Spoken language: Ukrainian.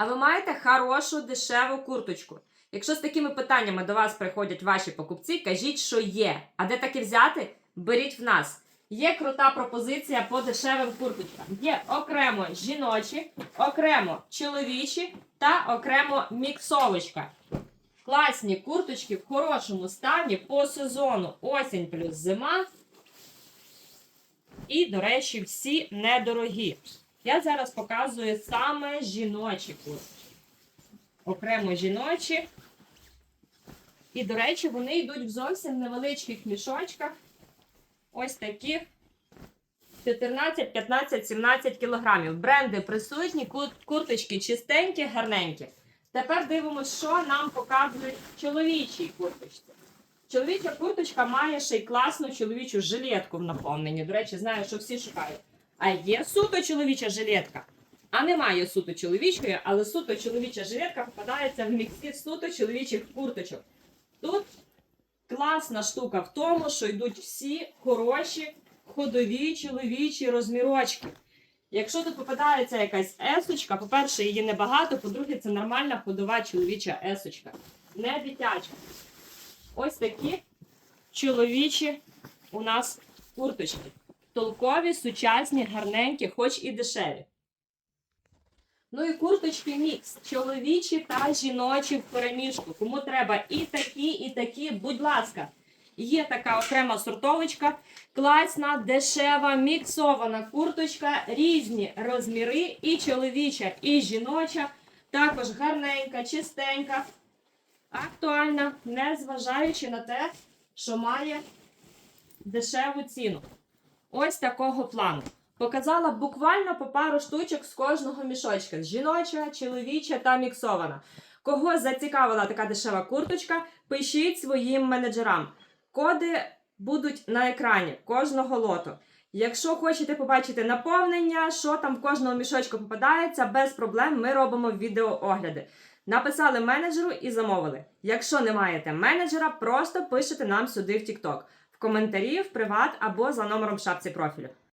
А ви маєте хорошу дешеву курточку? Якщо з такими питаннями до вас приходять ваші покупці, кажіть, що є. А де таки взяти? Беріть в нас. Є крута пропозиція по дешевим курточкам. Є окремо жіночі, окремо чоловічі та окремо міксовочка. Класні курточки в хорошому стані по сезону осінь плюс зима. І, до речі, всі недорогі. Я зараз показую саме жіночі курточки. Окремо жіночі. І, до речі, вони йдуть в зовсім невеличких мішочках. Ось таких 14, 15, 17 кілограмів. Бренди присутні, курточки чистенькі, гарненькі. Тепер дивимося, що нам показують чоловічі курточці. Чоловіча курточка має ще й класну чоловічу жилетку в наповненні. До речі, знаю, що всі шукають. А є суто чоловіча жилетка. А немає суто чоловічої, але суто чоловіча жилетка попадається в міксі суто чоловічих курточок. Тут класна штука в тому, що йдуть всі хороші ходові чоловічі розмірочки. Якщо тут попадається якась есочка, по-перше, її небагато, по-друге, це нормальна ходова чоловіча есочка. Не дитяча. Ось такі чоловічі у нас курточки. Толкові, сучасні, гарненькі, хоч і дешеві. Ну і курточки мікс. Чоловічі та жіночі в переміжку. Кому треба і такі, і такі, будь ласка. Є така окрема сортовочка. Класна, дешева, міксована курточка, різні розміри, і чоловіча, і жіноча. Також гарненька, чистенька, актуальна, незважаючи на те, що має дешеву ціну. Ось такого плану. Показала буквально по пару штучок з кожного мішочка: жіноча, чоловіча та міксована. Кого зацікавила така дешева курточка, пишіть своїм менеджерам. Коди будуть на екрані кожного лоту. Якщо хочете побачити наповнення, що там в кожному мішочку попадається, без проблем ми робимо відеоогляди. Написали менеджеру і замовили. Якщо не маєте менеджера, просто пишете нам сюди в TikTok, коментарі, в приват або за номером в шапці профілю.